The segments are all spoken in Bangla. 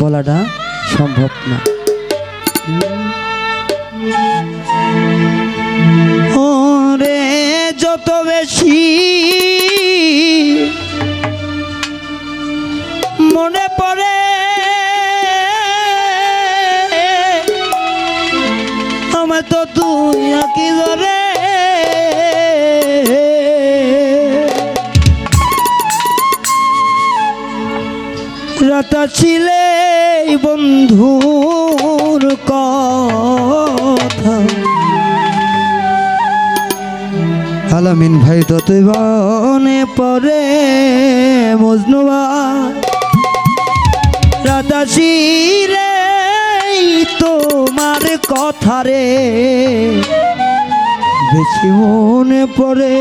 বলাটা সম্ভব না। ওরে যত বেশি বন্ধুর কথা। ভাই ততই বনে পরে মজনুবা রাতা ছিলে তোমার কথা রে। বেশি মনে পড়ে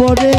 মনে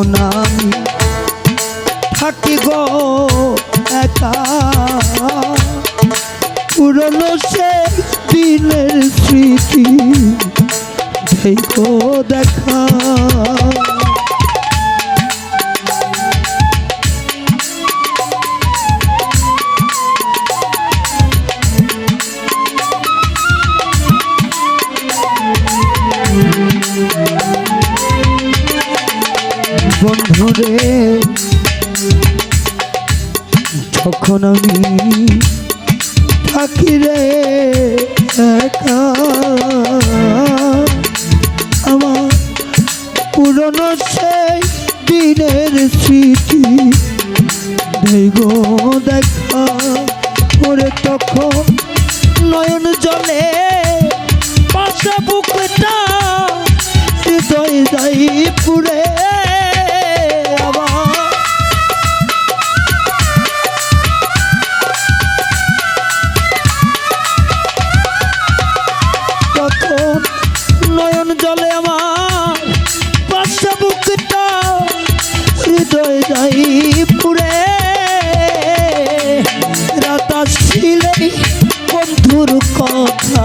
যখন আমি থাকি গো একা। পুরনো সে দিনের স্মৃতি দেখো দেখা। বন্ধুরে যখন আমি থাকি রে আমার পুরনো সেই দিনের স্মৃতি বন্ধুর কথা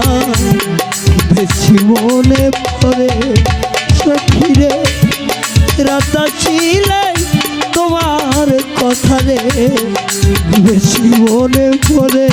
বেশি মনে পড়ে। সখিরে রাতা ছিলেই তোমার কথা রে বেশি মনে পড়ে।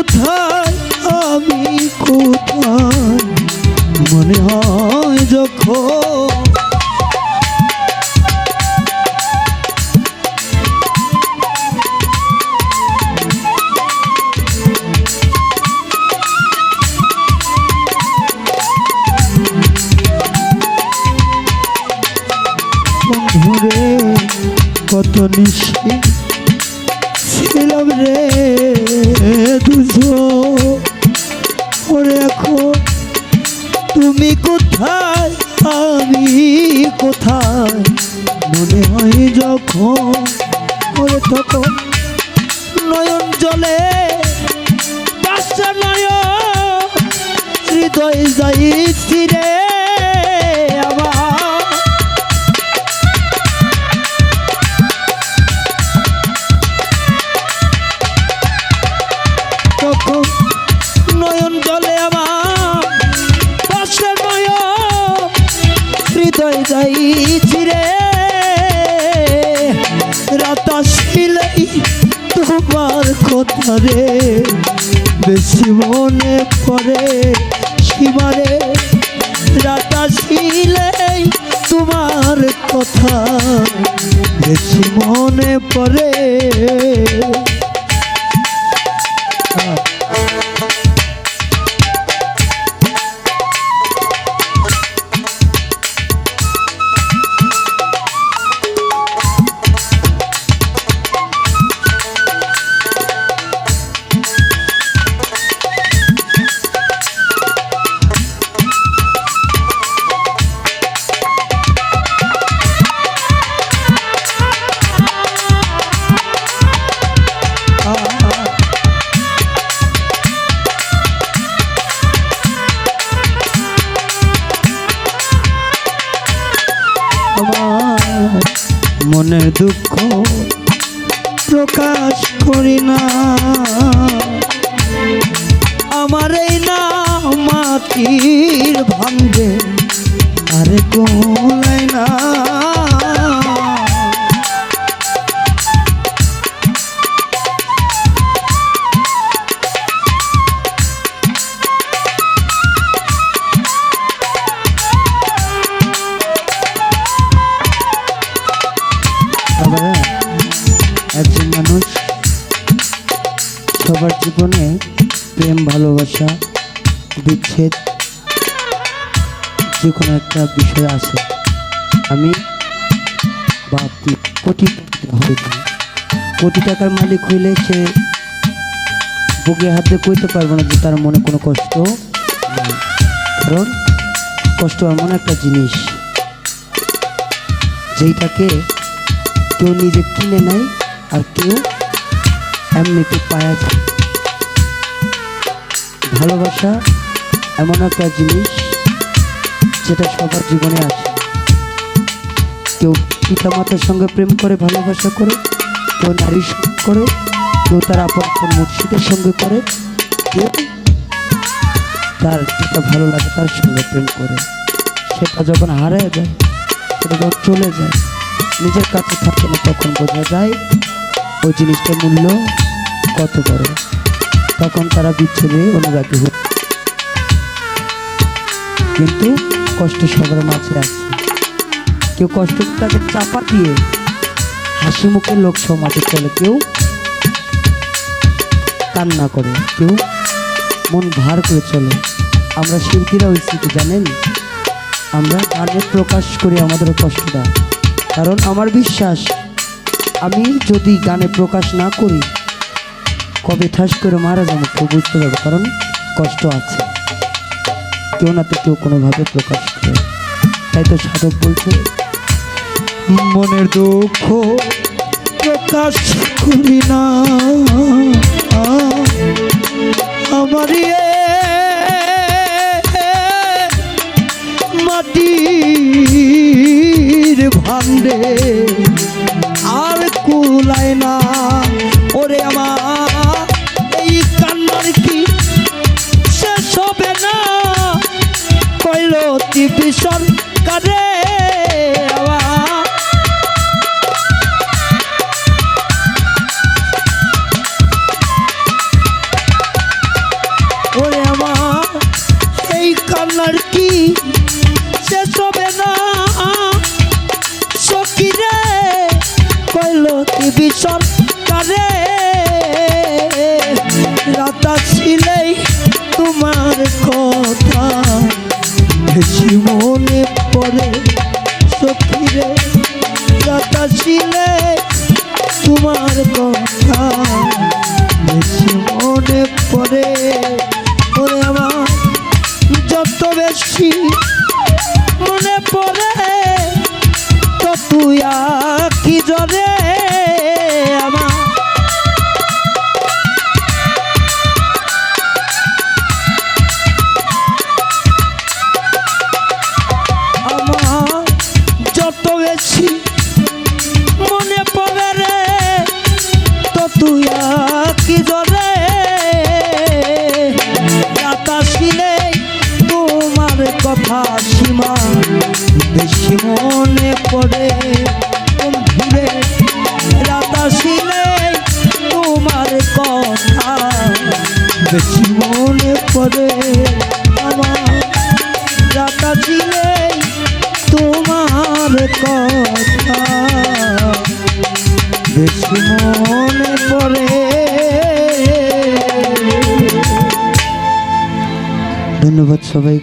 কোথায়? আমি কোথায়? মনে হয় যখন কত নিশি ওরে এখন তুমি কোথায়? আমি কোথায়? মনে হয় যখন, ওরে তখন নয়ন জলে, বাসা নয়ন, হৃদয় যাই ফিরে হৃদয় যাই চিরে রাতা তোমার কথা রে। বেশি মনে পড়ে সীমারে রাতা শিলাই তোমার কথা। বেশি মনে পড়ে। আমার না মাটির ভাঙ্গে। আরে কোলাই না? একজন মানুষ সবার জীবনে প্রেম, ভালোবাসা, বিচ্ছেদ, যে কোনো একটা বিষয় আছে। আমি বা তুই কোটি হবে কোটি টাকার মালিক হইলে সে বুকে হাতে কইতে পারব না যে তার মনে কোনো কষ্ট নেই। কারণ কষ্ট এমন একটা জিনিস যেইটাকে কেউ নিজে কিনে নেয় আর কেউ এমনিতে পায়া যায়। ভালোবাসা এমন একটা জিনিস যেটা সবার জীবনে আছে কেউ পিতামাতার সঙ্গে প্রেম করে, ভালোবাসা করে, কেউ নারীর সঙ্গে করে, কেউ তার আপন আপন মুর্শিদের সঙ্গে করে, কেউ তার যেটা ভালো লাগে তার সঙ্গে প্রেম করে। সেটা যখন হারিয়ে যায়, সেটা যখন চলে যায়, নিজের কাছে থাকে না, তখন বোঝা যায় ওই জিনিসটার মূল্য কত বড় তখন তারা বিচ্ছেদে অনুরাগী হয় কিন্তু কষ্ট সবার মাঝে আছে। কেউ কষ্টটাকে চাপা দিয়ে হাসি মুখে লোক সমাজে চলে। কেউ কান্না করে, কেউ মন ভার করে চলে। আমরা শিল্পীরা ওই স্মৃতি জানেন? আমরা গানে প্রকাশ করি আমাদের কষ্টটা। কারণ আমার বিশ্বাস, আমি যদি গানে প্রকাশ না করি কবে ঠাস করে মারা যাব কেউ বুঝতে পারবে, কারণ কষ্ট আছে। কেউ না তো কেউ কোনোভাবে প্রকাশ করে। তাই তো সাধক বলছে মনের দুঃখ প্রকাশ করি না। আমার মাটির ভান্ডে ভাবিলেই তোমার কথা। বেশি পরে পড়ে সখিরে রাতা ছিলে তোমার কথা